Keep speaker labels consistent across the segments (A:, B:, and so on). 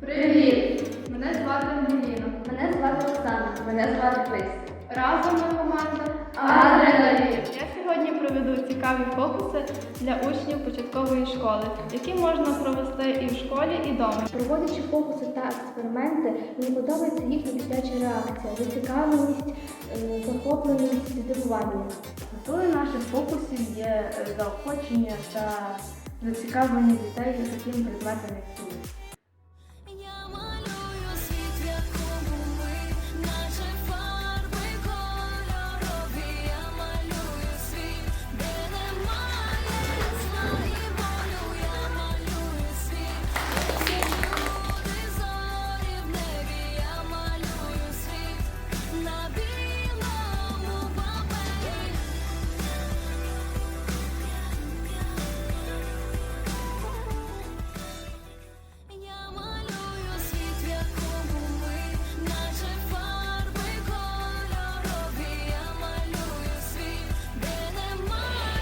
A: Привіт! Мене звати Ангеліна.
B: Мене звати Оксана. Мене звати Крис.
A: Разом ми команда
B: Адреналін.
A: Я сьогодні проведу цікаві фокуси для учнів початкової школи, які можна провести і в школі, і вдома.
B: Проводячи фокуси та експерименти, мені подобається їхня дитяча реакція, зацікавленість, е, захопленість, здивування.
C: Метою наших фокусів є е, заохочення та зацікавлення дітей таким предметом, як хімія.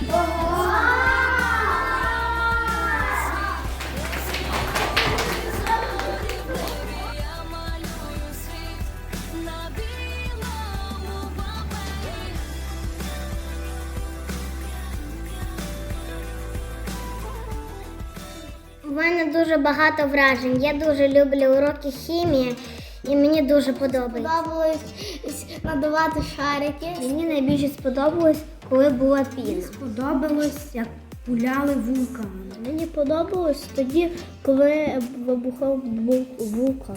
D: У мене дуже багато вражень. Я дуже люблю уроки хімії і мені дуже подобається. Сподобалось надувати шарики. Мені найбільше сподобалось, коли була піна. Сподобалось, як гуляли вулками. Мені подобалось тоді, коли вибухав вулкан.